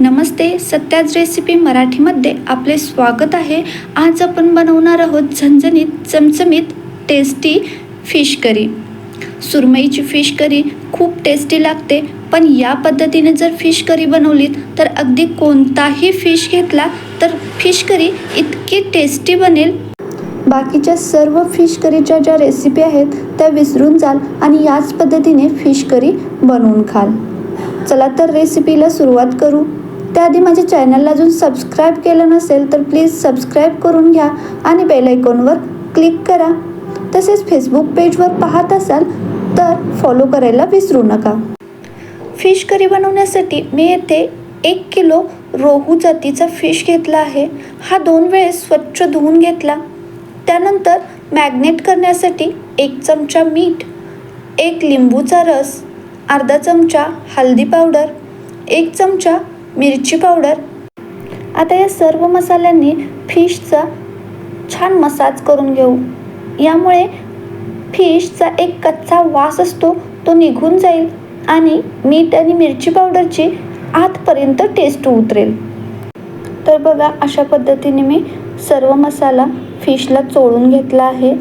नमस्ते Satya's recipe मराठीमध्ये आपले स्वागत आहे. आज आपण बनवणार आहोत झणझणीत चमचमीत टेस्टी फिश करी सुरमईची फिश करी खूप टेस्टी लागते पण या पद्धतीने जर फिश करी बनवलीत तर अगदी कोणताही फिश घेतला तर फिश करी इतकी टेस्टी बनेल. बाकीच्या सर्व फिश करीच्या ज्या रेसिपी आहेत त्या विसरून जाल आणि याच पद्धतीने फिश करी बनवून खाल. चला तर रेसिपीला सुरुवात करू. त्याआधी माझ्या चॅनलला अजून सबस्क्राईब केलं नसेल तर प्लीज सबस्क्राईब करून घ्या आणि बेल आयकॉनवर क्लिक करा. तसेच फेसबुक पेजवर पाहत असाल तर फॉलो करायला विसरू नका. फिश करी बनवण्यासाठी मी येथे एक किलो रोहू जातीचा फिश घेतला आहे. हा दोन वेळेस स्वच्छ धुवून घेतला. त्यानंतर मॅग्नेट करण्यासाठी एक चमचा मीठ एक लिंबूचा रस अर्धा चमचा हळदी पावडर एक चमचा मिरची पावडर आता या सर्व मसाल्यांनी फिशचा छान मसाज करून घेऊ. यामुळे फिशचा एक कच्चा वास असतो तो निघून जाईल आणि मीठ आणि मिरची पावडरची आतपर्यंत टेस्ट उतरेल. तर बघा अशा पद्धतीने मी सर्व मसाला फिशला चोळून घेतला आहे.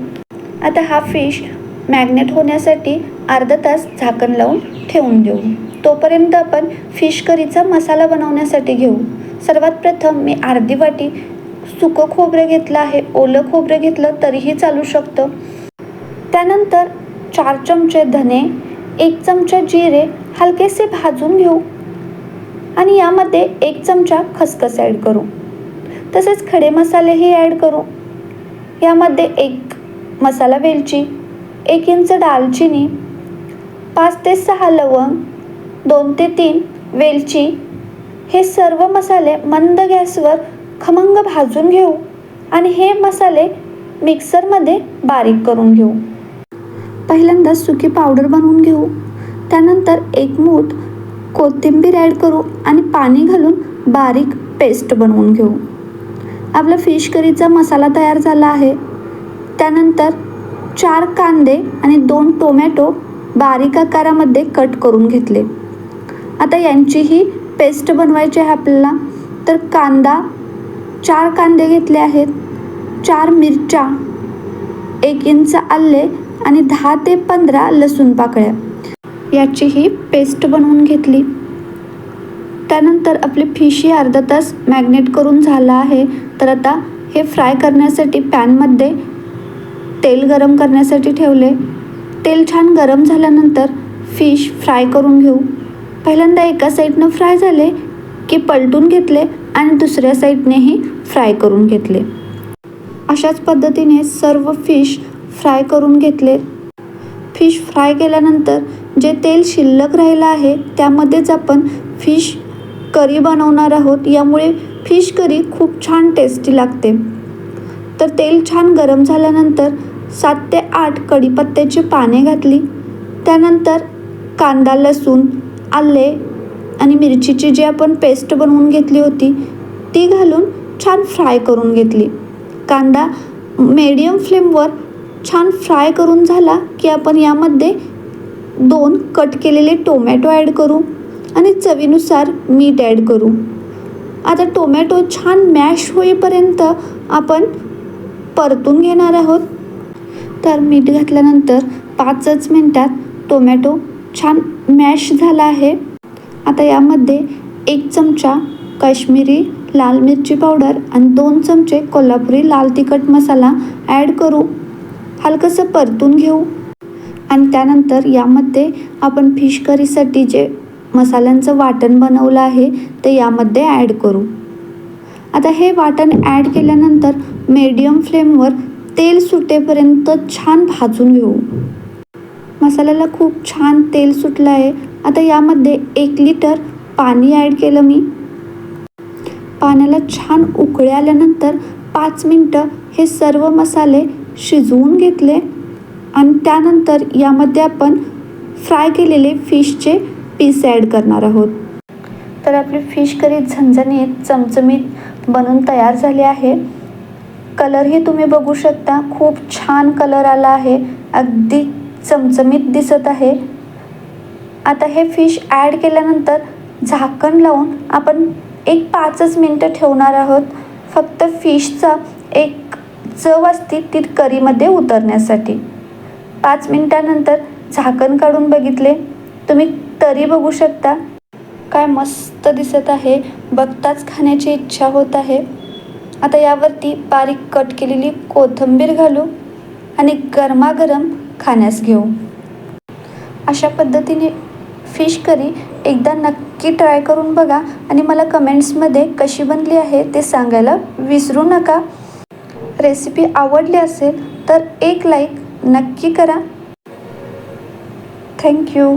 आता हा फिश मॅग्नेट होण्यासाठी अर्धा तास झाकण लावून ठेवून देऊ. तोपर्यंत आपण फिश करीचा मसाला बनवण्यासाठी घेऊ. सर्वात प्रथम मी अर्धी वाटी सुकं खोबरं घेतलं आहे. ओलं खोबरं घेतलं तरीही चालू शकतं. त्यानंतर चार चमचे धने एक चमचा जिरे हलकेसे भाजून घेऊ. आणि यामध्ये एक चमचा खसखस ॲड करू. तसेच खडे मसालेही ॲड करू. यामध्ये एक मसाला वेलची एक इंच दालचिनी पाच ते सहा लवंग दोन ते तीन वेलची. हे सर्व मसाले मंद गॅसवर खमंग भाजून घेऊ आणि हे मसाले मिक्सरमध्ये बारीक करून घेऊ. पहिल्यांदा सुकी पावडर बनवून घेऊ. त्यानंतर एक मूठ कोथिंबीर ॲड करू आणि पाणी घालून बारीक पेस्ट बनवून घेऊ. आपला फिश करीचा मसाला तयार झाला आहे. त्यानंतर चार कांदे आणि दोन टोमॅटो बारीक आकारामध्ये कट करून घेतले. आता यांचीही पेस्ट बनवायची आहे आपल्याला. तर कांदा चार कांदे घेतले आहेत. चार मिरच्या एक इंच आले आणि दहा ते पंधरा लसूण पाकळ्या. याचीही पेस्ट बनवून घेतली. त्यानंतर आपली फिशी अर्धा तास मॅग्नेट करून झाला आहे. तर आता हे फ्राय करण्यासाठी पॅनमध्ये तेल गरम करण्यासाठी ठेवले. तेल छान गरम झाल्यानंतर फिश फ्राय करून घेऊ. पहिल्यांदा एका साईडनं फ्राय झाले की पलटून घेतले आणि दुसऱ्या साईडनेही फ्राय करून घेतले. अशाच पद्धतीने सर्व फिश फ्राय करून घेतले. फिश फ्राय केल्यानंतर जे तेल शिल्लक राहिलं आहे त्यामध्येच आपण फिश करी बनवणार आहोत. यामुळे फिश करी खूप छान टेस्टी लागते. तर तेल छान गरम झाल्यानंतर सात ते आठ कढीपत्त्याची पाने घातली. त्यानंतर कांदा लसूण आले आणि मिरचीची जी आपण पेस्ट बनवून घेतली होती ती घालून छान फ्राय करून घेतली. कांदा मीडियम फ्लेमवर छान फ्राय करून झाला की आपण यामध्ये दोन कट केलेले टोमॅटो ॲड करू आणि चवीनुसार मीठ ॲड करू. आता टोमॅटो छान मॅश होईपर्यंत आपण परतून घेणार आहोत. तर मीठ घातल्यानंतर पाचच मिनटात टोमॅटो छान मॅश झाला आहे. आता यामध्ये एक चमचा काश्मीरी लाल मिरची पावडर आणि दोन चमचे कोल्हापुरी लाल तिखट मसाला ॲड करू. हलकंसं परतून घेऊ. आणि त्यानंतर यामध्ये आपण फिश करीसाठी जे मसाल्यांचं वाटण बनवलं आहे ते यामध्ये ॲड करू. आता हे वाटण ॲड केल्यानंतर मीडियम फ्लेमवर तेल सुटेपर्यंत छान भाजून घेऊ. मसाल्याला खूप छान तेल सुटलं आहे. आता यामध्ये एक लिटर पाणी ॲड केलं मी. पाण्याला छान उकळे आल्यानंतर पाच मिनटं हे सर्व मसाले शिजवून घेतले. आणि त्यानंतर यामध्ये आपण फ्राय केलेले फिशचे पीस ॲड करणार आहोत. तर आपली फिश करी झणझणीत चमचमीत बनून तयार झाली आहे. कलरही तुम्ही बघू शकता. खूप छान कलर आला आहे. अगदी चमचमीत दिसत आहे. आता हे फिश ॲड केल्यानंतर झाकण लावून आपण एक पाचच मिनटं ठेवणार आहोत. फक्त फिशचा एक चव असते ती करीमध्ये उतरण्यासाठी. पाच मिनटानंतर झाकण काढून बघितले. तुम्ही तरी बघू शकता. काय मस्त दिसत आहे. बघताच खाण्याची इच्छा होत आहे. आता यावरती बारीक कट केलेली कोथिंबीर घालू आणि गरमागरम खाण्यास घेऊ. अशा पद्धतीने फिश करी एकदा नक्की ट्राय करून बघा आणि मला कमेंट्समध्ये कशी बनली आहे ते सांगायला विसरू नका. रेसिपी आवडली असेल तर एक लाईक नक्की करा. थँक्यू